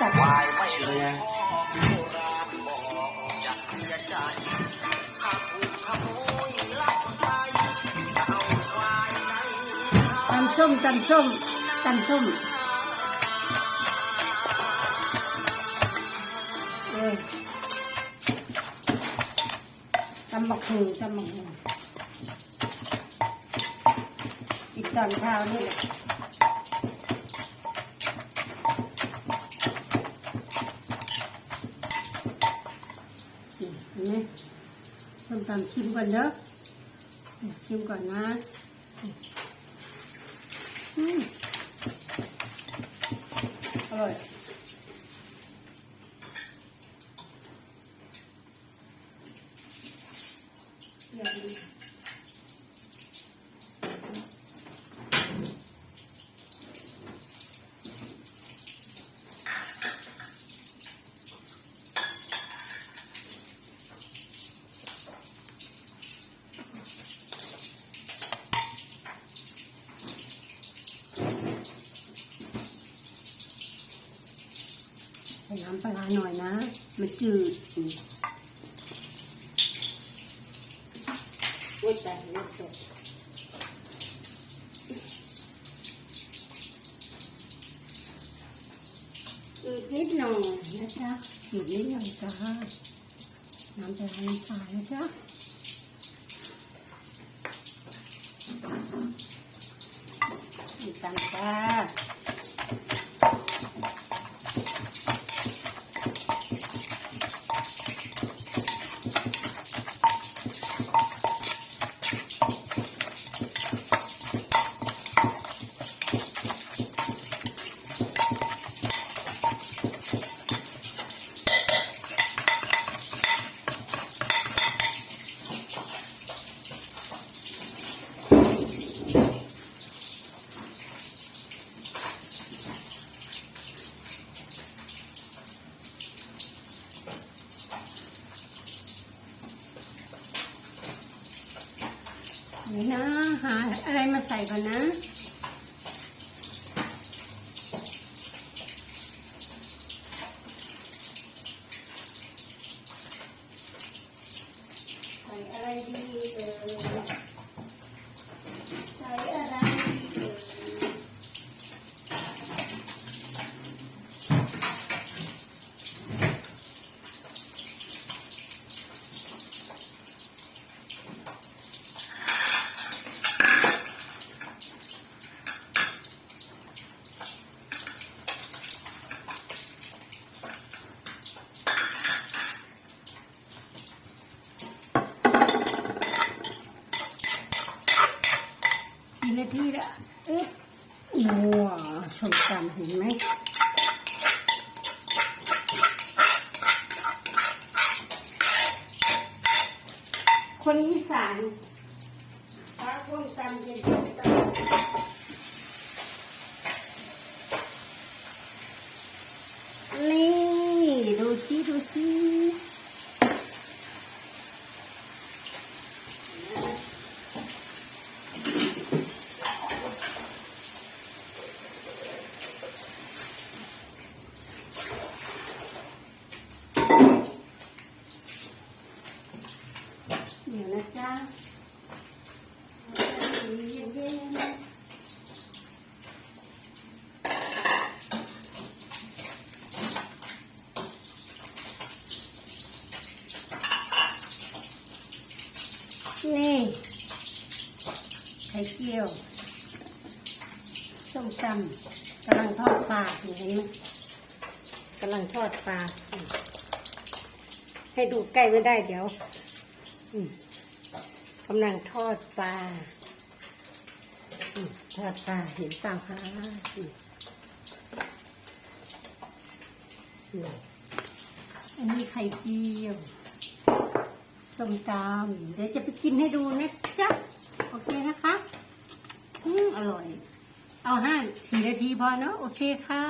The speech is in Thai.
จัดวายไม่เลเป็นยไงโบราณบอกอย่าเสียใจถ้าถูกขโมยลักไปจะเอาควายไหนตำส้มตำส้มตำส้มเออตำบักหูตำบักหูอีกตอนเช้านี่แหละ นี่ส้มตำชิมก่อนเด้อชิมก่อนนะอร่อย ใส่น้ำปลาร้าหน่อยนะ มันจืดอืมโอ้ยแต่เลือดตกจืดนิดหน่อยนะจ๊ะจืดนิดหน่อยจ้าน้ำปลาร้าน้ำตาลนะจ๊ะนี่ตามจ้า ดี๋ยวนะ หาอะไรมาใส่ก่อนนะ ใส่อะไรดีเอ่ยใส่อะไรดีเอ่ย กี่นาทีละเอ๊ะว้าวชมตำเห็นไหมคนอีสานปลาต้มตำเย็นต้มตำนี่ ดูสิดูสิี๋ยวนะจ๊ะนี่ไข่เจียวส้มตำกำลังทอดปลาอยู่เห็นไหมกำลังทอดปลาให้ดูใกล้ไม่ได้เดี๋ยว อืม กำลังทอดปลาทอดปลาเห็นเปล่าคะอันนี้ไข่เจียวส้มตำเดี๋ยวจะไปกินให้ดูนะจ๊ะ โอเคนะคะอืมอร่อย เอาห้าสี่นาทีพอเนาะโอเคค่ะ